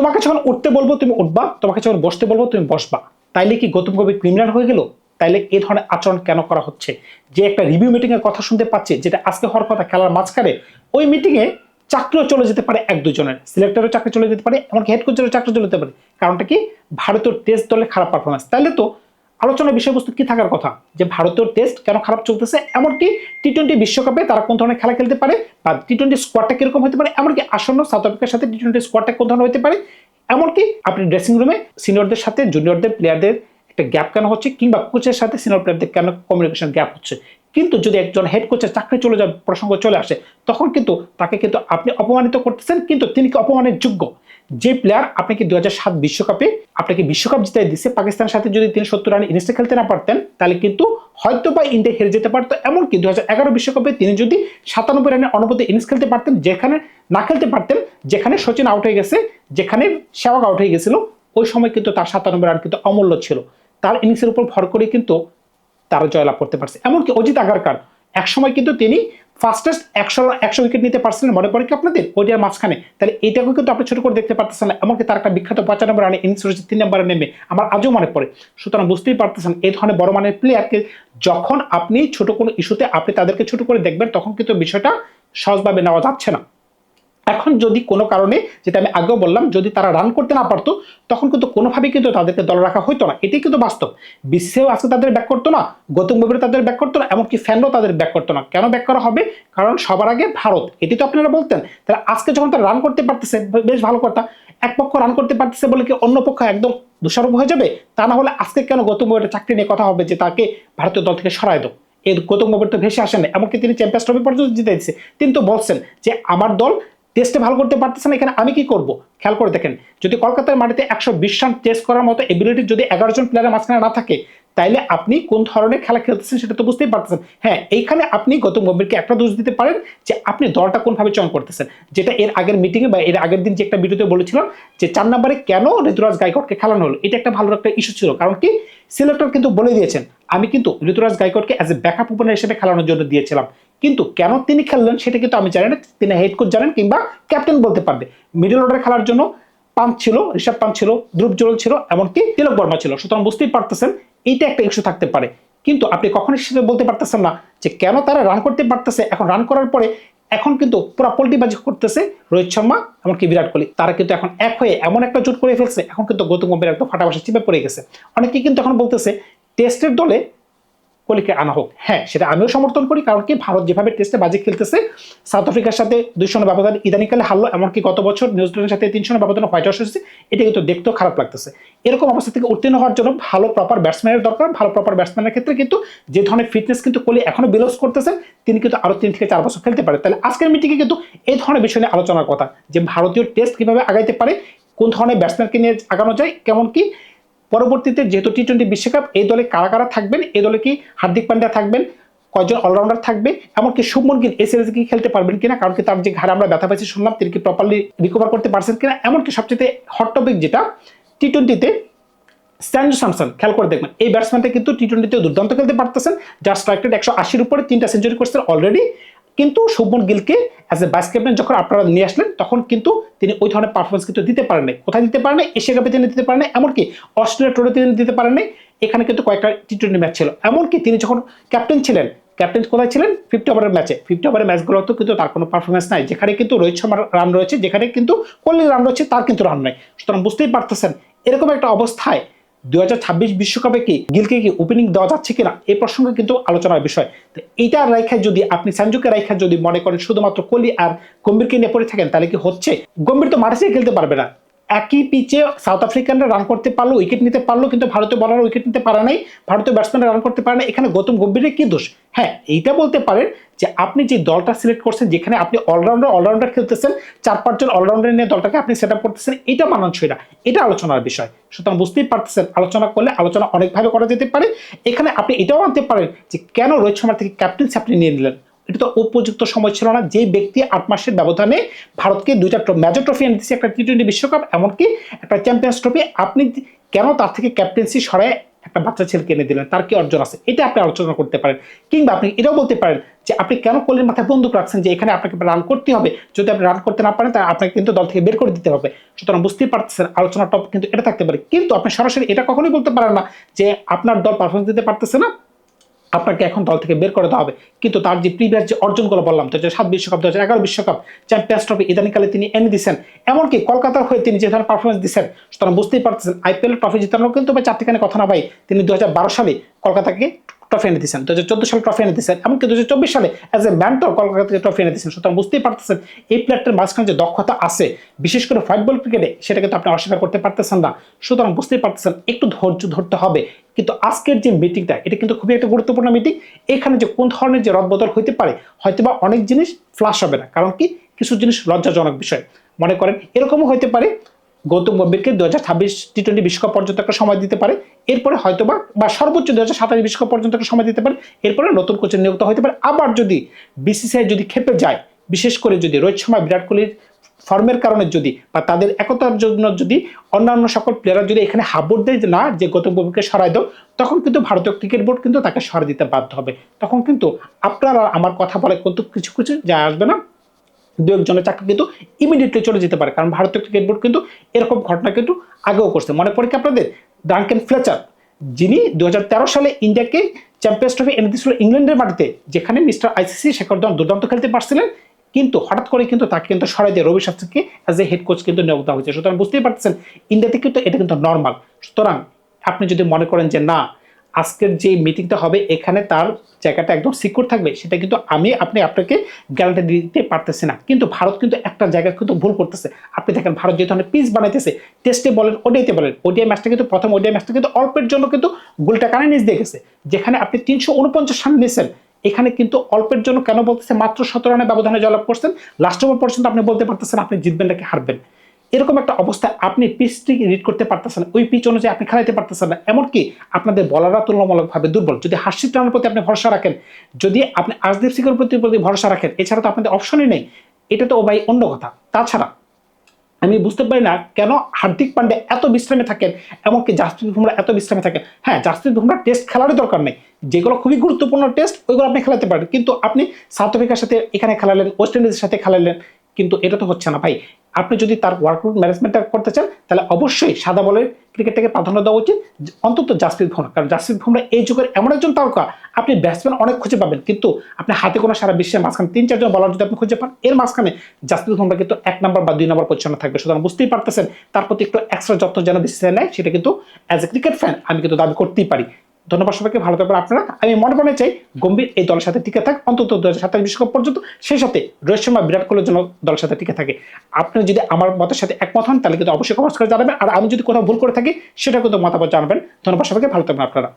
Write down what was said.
তোমাকে যখন উঠতে বলব, তুমি উঠবা। তোমাকে যখন বসতে বলব, তুমি বসবা। তাইলে কি গৌতম কবি ক্রিমিনাল হয়ে গেল? তাইলে এ ধরনের আচরণ কেন করা হচ্ছে? যে একটা রিভিউ মিটিং এর কথা শুনতে পাচ্ছে, যেটা আজকে হওয়ার কথা খেলার মাঝখানে, ওই মিটিংয়ে চাকরিও চলে যেতে পারে এক দুজনের। সিলেক্টরের চাকরি চলে যেতে পারে, এমনকি হেড কোচেরও চাকরি চলে যেতে পারে। কারণটা কি? ভারতীয় টেস্ট দলের খারাপ পারফরমেন্স তাহলে তো আলোচনার বিষয়বস্তু কি থাকার কথা? যে ভারতীয় টেস্ট কেন খারাপ চলতেছে? এমনকি টি টোয়েন্টি বিশ্বকাপে তারা কোন ধরনের খেলা খেলতে পারে? বা টি টোয়েন্টি স্কোয়াডটা কীরকম হতে পারে? এমনকি আসন্ন সাউথ আফ্রিকার সাথে টি টোয়েন্টি স্কোয়াডটা কোন ধরনের হতে পারে? এমনকি আপনি ড্রেসিং রুমে সিনিয়রদের সাথে জুনিয়রদের প্লেয়ারদের একটা গ্যাপ কেন হচ্ছে? কিংবা কোচের সাথে সিনিয়র প্লেয়ারদের কেন কমিউনিকেশন গ্যাপ হচ্ছে? কিন্তু যদি একজন হেড কোচের চাকরি চলে যাওয়ার প্রসঙ্গ চলে আসে, তখন কিন্তু তাকে কিন্তু আপনি অপমানিত করতেছেন, কিন্তু তিনি কি অপমানের যোগ্য? যে প্লেয়ার আপনাকে দু সাত বিশ্বকাপে আপনাকে বিশ্বকাপ জিতাই দিচ্ছে পাকিস্তানের সাথে যদি তিনি সত্তর রানে ইনিংসে খেলতে না পারতেন, তাহলে কিন্তু হয়তো বা ইন্ডিয়া হেরে যেতে পারতো। এমনকি দু হাজার এগারো বিশ্বকাপে তিনি যদি সাতানব্বই রানের অনুপতি ইনিংস খেলতে পারতেন, যেখানে না খেলতে পারতেন, যেখানে সচিন আউট হয়ে গেছে, যেখানে সেওয়াগ আউট হয়ে গেছিল, ওই সময় কিন্তু তার সাতানব্বই রান কিন্তু অমূল্য ছিল। তার ইনিংসের উপর ভর করে কিন্তু তারা জয়লাভ করতে পারছে। এমনকি অজিত আগারকার, একসময় কিন্তু তিনি ফাস্টেস্ট একশো একশো উইকেট নিতে পারছিলেন মনে পড়ে কি আপনাদের? ওইটার মাঝখানে। তাহলে এটাকেও কিন্তু আপনি ছোট করে দেখতে পারতেছেন না, এমনকি তার একটা বিখ্যাত পঁচানব্বই রানে ইনিংস রয়েছে, তিন নম্বরে নেমে। আমার আজও মনে পড়ে। সুতরাং বুঝতেই পারতেছেন, এই ধরনের বড় মানের প্লেয়ারকে যখন আপনি ছোট কোনো ইস্যুতে আপনি তাদেরকে ছোট করে দেখবেন, তখন কিন্তু বিষয়টা সহজভাবে নেওয়া যাচ্ছে না। এখন যদি কোনো কারণে, যেটা আমি আগেও বললাম, যদি তারা রান করতে না পারতো, তখন কিন্তু কোনোভাবেই কিন্তু তাদেরকে দল রাখা হতো না। এটাই কিন্তু বাস্তব। বিশ্বেও আজকে তাদের ব্যাক করতো না, গৌতম গম্ভীর তাদের ব্যাক করতো না, এমনকি ফ্যানরাও তাদের ব্যাক করতো না। কেন ব্যাক করা হবে? কারণ সবার আগে ভারত। এটি তো আপনারা বলতেন। তাহলে আজকে যখন তারা রান করতে পারতেছে, বেশ ভালো কথা। এক পক্ষ রান করতে পারতেছে বলে কি অন্য পক্ষ একদম দোষারোপ হয়ে যাবে? তা না হলে আজকে কেন গৌতম গম্ভীরের চাকরি নিয়ে কথা হবে যে তাকে ভারতীয় দল থেকে সরায় দাও? এর গৌতম গম্ভীর তো ভেসে আসেন এমনকি তিনি চ্যাম্পিয়ন্স ট্রফি পর্যন্ত জিতে দিচ্ছে তিনি তো বলছেন যে, আমার দল টেস্টে ভালো করতে পারতেছে না, এখানে আমি কি করব? খেয়াল করে দেখেন, যদি কলকাতার মাটিতে একশো বিশ রান টেস্ট করার মতো এবিলিটি যদি এগারো জন প্লেয়ারের মাঝখানে না থাকে, তাইলে আপনি কোন ধরনের খেলা খেলতেছেন সেটা তো বুঝতেই পারতেছেন। হ্যাঁ এইখানে আপনি গৌতম গম্ভীরকে একটা দোষ দিতে পারেন যে আপনি দলটা কোনভাবে চয়ন করতেছেন, যেটা এর আগের মিটিংয়ে বা এর আগের দিন যে একটা ভিডিওতে বলেছিলাম যে চার নম্বরে কেন ঋতুরাজ গাইকটকে খেলানো হলো? এটা একটা ভালো একটা ইস্যু ছিল, কারণ কি? সিলেক্টর কিন্তু বলে দিয়েছেন, আমি কিন্তু ঋতুরাজ গাইকটকে অ্যাজ এ ব্যাকআপ ওপেনার হিসেবে খেলানোর জন্য দিয়েছিলাম। কিন্তু কেন তিনি খেললেন সেটা কিন্তু আমি জানি না। তিনি হেড কোচ জানেন কিংবা ক্যাপ্টেন বলতে পারবে। মিডল অর্ডারে খেলার জন্য পাঞ্চ ছিল, ঋষভ পাঞ্চ ছিল, ধ্রুব জোল ছিল, এমনকি তিলক বর্মা ছিল। সুতরাং বুঝতেই পারতেছেন, এইটা একটা ইস্যু থাকতে পারে। কিন্তু আপনি কখনোই সেটা বলতে পারতেছেন না যে কেন তারা রান করতে পারতেছে? এখন রান করার পরে এখন কিন্তু পুরো পোল্টিবাজি করতেছে রোহিত শর্মা, এমনকি বিরাট কোহলি। তারা কিন্তু এখন এক হয়ে এমন একটা জোট করে ফেলছে। এখন কিন্তু গৌতম গম্ভীর একদম ফাটাবাসা চিপে পড়ে গেছে। অনেকে কিন্তু এখন বলতেছে, টেস্টের দলে কোহলিকে আনা হোক। হ্যাঁ সেটা আমিও সমর্থন করি, কারণ কি ভারত যেভাবে টেস্টে বাজি খেলতেছে সাউথ আফ্রিকার সাথে দুই শূন্য ব্যবধান ইদানিকালে হারলো, এমনকি গত বছর নিউজিল্যান্ডের সাথে তিন শূন্য ব্যবধানে হোয়াইট হাউস এসেছে এটা কিন্তু দেখতেও খারাপ লাগতেছে। এরকম অবস্থা থেকে উত্তীর্ণ হওয়ার জন্য ভালো প্রপার ব্যাটসম্যানের দরকার, ভালো প্রপার ব্যাটসম্যানের ক্ষেত্রে কিন্তু যে ধরনের ফিটনেস কিন্তু কোহলি এখনও বিলোস করতেছেন তিনি কিন্তু আরও তিন থেকে চার বছর খেলতে পারে। তাহলে আজকের মিটিংয়ে কিন্তু এই ধরনের বিষয় নিয়ে আলোচনার কথা, যে ভারতীয় টেস্ট কীভাবে আগাইতে পারে, কোন ধরনের ব্যাটসম্যানকে নিয়ে আগানো যায়, কেমন কি পরবর্তীতে যেহেতু টি টোয়েন্টি বিশ্বকাপ, এই দলে কারা কারা থাকবেন? এই দলে কি হার্দিক পান্ডিয়া থাকবেন? কয়জন অলরাউন্ডার থাকবে? এমনকি শুভমন গিল এই সিরিজে কি খেলতে পারবেন কিনা? কারণ কি তার যে ঘাড়ে আমরা ব্যথা পাইছি শুনলাম, তিনি কি প্রপারলি রিকভার করতে পারছেন কিনা? এমনকি সবচেয়ে হট টপিক যেটা টি টোয়েন্টিতে স্যান্ডু স্যামসন খেয়াল করে দেখবেন, এই ব্যাটসম্যানটা কিন্তু টি টোয়েন্টিতে দুর্দান্ত খেলতে পারতেছেন। যার স্ট্রাইক রেট একশো আশির উপরে তিনটা সেঞ্চুরি করছেন অলরেডি কিন্তু শুভমন গিলকে অ্যাজ এ ভাইস ক্যাপ্টেন যখন আপনারা নিয়ে আসলেন, তখন কিন্তু তিনি ওই ধরনের পারফরমেন্স কিন্তু দিতে পারেন নাই। কোথায় দিতে পারেন এশিয়া কাপে তিনি দিতে পারেন এমনকি অস্ট্রেলিয়া টোরে তিনি দিতে পারেন নাই। এখানে কিন্তু কয়েকটা টি টোয়েন্টি ম্যাচ ছিল। এমনকি তিনি যখন ক্যাপ্টেন ছিলেন ক্যাপ্টেন কোথায় ছিলেন? ফিফটি ওভারের ম্যাচে ফিফটি ওভারের ম্যাচগুলোতেও কিন্তু তার কোনো পারফরমেন্স নাই। যেখানে কিন্তু রোহিত শর্মার রান রয়েছে, যেখানে কিন্তু কোহলির রান রয়েছে, তার কিন্তু রান নাই। সুতরাং বুঝতেই পারতেছেন, এরকম একটা অবস্থায় দুই হাজার ছাব্বিশ বিশ্বকাপে কি গিলকে কি ওপেনিং দেওয়া যাচ্ছে কিনা? এই প্রসঙ্গে কিন্তু আলোচনার বিষয়। তো এইটার রেখায় যদি আপনি সঞ্জুকে রেখা যদি মনে করেন, শুধুমাত্র কোহলি আর গম্ভীরকে নিয়ে পড়ে থাকেন, তাহলে কি হচ্ছে? গম্ভীর তো মাঠে খেলতে পারবে না। একই পিচে সাউথ আফ্রিকানরা রান করতে পারল উইকেট নিতে পারল, কিন্তু ভারতীয় বলার উইকেট নিতে পারে নাই। ভারতীয় ব্যাটসম্যানরা রান করতে পারে না এখানে গৌতম গম্ভীরের কি দোষ? হ্যাঁ এইটা বলতে পারেন যে আপনি যে দলটা সিলেক্ট করছেন, যেখানে আপনি অলরাউন্ডার অলরাউন্ডার খেলতেছেন, চার পাঁচজন অলরাউন্ডার নিয়ে দলটাকে আপনি সেট আপ করতেছেন, এটা মানানসই না এটা আলোচনার বিষয়। সুতরাং বুঝতেই পারতেছেন, আলোচনা করলে আলোচনা অনেকভাবে করা যেতে পারে। এখানে আপনি এটাও আনতে পারেন যে কেন রোহিত শর্মা থেকে ক্যাপ্টেন্সি আপনি নিয়ে নিলেন? এটা তো উপযুক্ত সময় ছিল না। যে ব্যক্তি আট মাসের ব্যবধানে ভারতকে দুইটা মেজর ট্রফি এনে একটা টি টোয়েন্টি বিশ্বকাপ, এমনকি একটা চ্যাম্পিয়ন্স ট্রফি আপনি কেন তার থেকে ক্যাপ্টেন্সি সরায় একটা বাচ্চা ছেলেকে এনে দিলেন? তার কি অর্জন আছে? এটা আপনি আলোচনা করতে পারেন। কিংবা আপনি এটাও বলতে পারেন যে আপনি কেন কোহলির মাথায় বন্দুক রাখছেন যে এখানে আপনাকে রান করতে হবে? যদি আপনি রান করতে না পারেন তাহলে আপনাকে কিন্তু দল থেকে বের করে দিতে হবে। সুতরাং বুঝতেই পারতেছেন, আলোচনার টপ কিন্তু এটা থাকতে পারে। কিন্তু আপনি সরাসরি এটা কখনোই বলতে পারেন না যে আপনার দল পারফরমেন্স দিতে পারতেছে না। আপনাকে এখন দল থেকে বের করে দেওয়া হবে। কিন্তু তার যে প্রিভিয়াস যে অর্জনগুলো বললাম দু হাজার সাত বিশ্বকাপ, দু হাজার এগারো বিশ্বকাপ চ্যাম্পিয়ন্স ট্রফি ইদানিকালে তিনি এনে দিচ্ছেন এমনকি কলকাতার হয়ে তিনি যে ধরনের পারফরমেন্স দিচ্ছেন সুতরাং বুঝতেই পারতেছেন আইপিএল ট্রফি জিতানোর কিন্তু ভাই চারটিখানে কথা না ভাই, তিনি দু হাজার বারো সালে কলকাতাকে ট্রফি এনে দিচ্ছেন দু হাজার চোদ্দ সালে ট্রফি এনে দিচ্ছেন এমনকি দু হাজার চব্বিশ সালে অ্যাজ এ ম্যান্টর কলকাতা থেকে ট্রফি এনে দিচ্ছেন সুতরাং বুঝতেই পারতেছেন, এই প্লেয়ারটার মাঝখানে যে দক্ষতা আছে, বিশেষ করে হোয়াইট বল ক্রিকেটে সেটা কিন্তু আপনি অস্বীকার করতে পারতেছেন না। সুতরাং বুঝতেই পারতেছেন, একটু ধৈর্য ধরতে হবে কিন্তু আজকের যে মিটিংটা এটা কিন্তু খুবই একটা গুরুত্বপূর্ণ মিটিং এখানে যে কোন ধরনের যে রদবদল হইতে পারে, হয়তোবা অনেক জিনিস ফ্লাশ হবে না। কারণ কি? কিছু জিনিস লজ্জাজনক বিষয়। মনে করেন, এরকমও হইতে পারে, গৌতম গম্ভীরকে দু হাজার ছাব্বিশ টি টোয়েন্টি বিশ্বকাপ পর্যন্ত একটা সময় দিতে পারে। এরপরে হয়তোবা, বা সর্বোচ্চ দু হাজার সাতাশ বিশ্বকাপ পর্যন্ত একটা সময় দিতে পারে। এরপরে নতুন কোচের নিয়োগ হতে পারে। আবার যদি বিসিসিআই যদি খেপে যায়, বিশেষ করে যদি রোহিত শর্মা, বিরাট কোহলির ফর্মের কারণে যদি বা তাদের একতার জন্য যদি অন্যান্য সকল প্লেয়াররা যদি এখানে হাবুর দেয় না যে গৌতম গম্ভীরকে সরাই দাও, তখন কিন্তু ভারতীয় ক্রিকেট বোর্ড কিন্তু তাকে সরা দিতে বাধ্য হবে। তখন কিন্তু আপনার আমার কথা বলে কিন্তু কিছু কিছু যায় আসবে না। দু একজনের চাকরি কিন্তু ইমিডিয়েটলি চলে যেতে পারে, কারণ ভারতীয় ক্রিকেট বোর্ড কিন্তু এরকম ঘটনা কিন্তু আগেও করছে। মনে পড়ে কি আপনাদের? ডাঙ্কেন ফ্লেচার যিনি দু হাজার তেরো সালে ইন্ডিয়াকে চ্যাম্পিয়ন্স ট্রফি এনে দিয়েছিল ইংল্যান্ডের মাটিতে, যেখানে মিস্টার আইসিসি শেখর ধাওয়ান দুর্দান্ত খেলতে পারছিলেন। কিন্তু হঠাৎ করে কিন্তু তাকে কিন্তু সরাই দিয়ে রবি শাস্ত্রীকে অ্যাজ এ হেড কোচ কিন্তু নিয়োগ দেওয়া হয়েছে। সুতরাং বুঝতেই পারতেছেন, ইন্ডিয়াতে কিন্তু এটা কিন্তু নর্মাল সুতরাং আপনি যদি মনে করেন যে না, আজকের যে মিটিংটা হবে, এখানে তার জায়গাটা একদম সিকিউর থাকবে, সেটা কিন্তু আমি, আপনি আপনাকে গ্যারান্টি দিতে পারতেছি না। কিন্তু ভারত কিন্তু একটা জায়গায় কিন্তু ভুল করতেছে। আপনি দেখেন, ভারত যে ধরনের পিচ বানাইতেছে টেস্টে বলেন ওডিআইতে বলেন, ওডিআই ম্যাচটা কিন্তু, প্রথম ওডিআই ম্যাচটা কিন্তু অল্পের জন্য কিন্তু গোলটা কানে নিচ দিয়ে গেছে। যেখানে আপনি তিনশো উনপঞ্চাশ রান নিয়েছেন এখানে কিন্তু অল্পের জন্য কেন বলতেছে? মাত্র সতেরো রানের ব্যবধানে জয়লাভ করছেন। লাস্ট ওভার পর্যন্ত আপনি বলতে পারতেছেন আপনি জিতবেন নাকি হারবেন। এরকম একটা অবস্থায় আপনি পিচটি রিড করতে পারতেছেন ওই পিচ অনুযায়ী আপনি খেলাইতে পারতেছেন না। এমনকি আপনাদের বলাররা তুলনামূলকভাবে দুর্বল। যদি হাসিদ রানের প্রতি আপনি ভরসা রাখেন, যদি আপনি আজদীপ সিংয়ের প্রতি প্রতি ভরসা রাখেন, এছাড়া তো আপনাদের অপশনই নেই। এটা তো ভাই অন্য কথা। তাছাড়া আমি বুঝতে পারি না কেন হার্দিক পান্ডে এত বিশ্রামে থাকেন, এমনকি জাসপ্রীত বুমরা এত বিশ্রামে থাকেন। হ্যাঁ জাসপ্রীত বুমরা টেস্ট খেলারই দরকার নেই। যেগুলো খুবই গুরুত্বপূর্ণ টেস্ট ওইগুলো আপনি খেলাতে পারেন। কিন্তু আপনি সাউথ আফ্রিকার সাথে এখানে খেলালেন, ওয়েস্ট ইন্ডিজের সাথে খেলালেন কিন্তু এটা তো হচ্ছে না। ভাই, আপনি যদি তার ওয়ার্কআউট ম্যানেজমেন্টটা করতে চান, তাহলে অবশ্যই সাদা বলের ক্রিকেটটাকে প্রাধান্য দেওয়া উচিত। অন্তত জাসপ্রীত বুমরা কারণ জাসপ্রীত বুমরা এই যুগের এমন একজন তারকা, আপনি ব্যাটসম্যান অনেক খুঁজে পাবেন, কিন্তু আপনি হাতে কোনো সারা বিশ্বের মাঝখানে তিন চারজন বলার যদি আপনি খুঁজে পান, এর মাঝখানে জাসপ্রীত বুমরা কিন্তু এক নম্বর বা দুই নম্বর পজিশনে থাকবে। সুতরাং বুঝতেই পারতেছেন, তার প্রতি একটু এক্সট্রা যত্ন যেন বিসিসিআই নেয়, সেটা কিন্তু অ্যাজ এ ক্রিকেট ফ্যান আমি কিন্তু দাবি করতেই পারি। ধন্যবাদ সবাইকে, ভালো থাকবেন আপনারা। আমি মনে মনে চাই, গম্ভীর এই দলের সাথে টিকে থাক, অন্তত দু হাজার বিশ্বকাপ পর্যন্ত সেই সাথে রোহিত শর্মা বিরাট কোহলির জন্য দলের সাথে টিকে থাকে। আপনি যদি আমার মতের সাথে একমত হন, তাহলে কিন্তু অবশ্যই কমেন্টস করে জানাবেন। আর আমি যদি কোথাও ভুল করে থাকি, সেটা কিন্তু মতামত জানাবেন। ধন্যবাদ সবাইকে, ভালো থাকবেন আপনারা।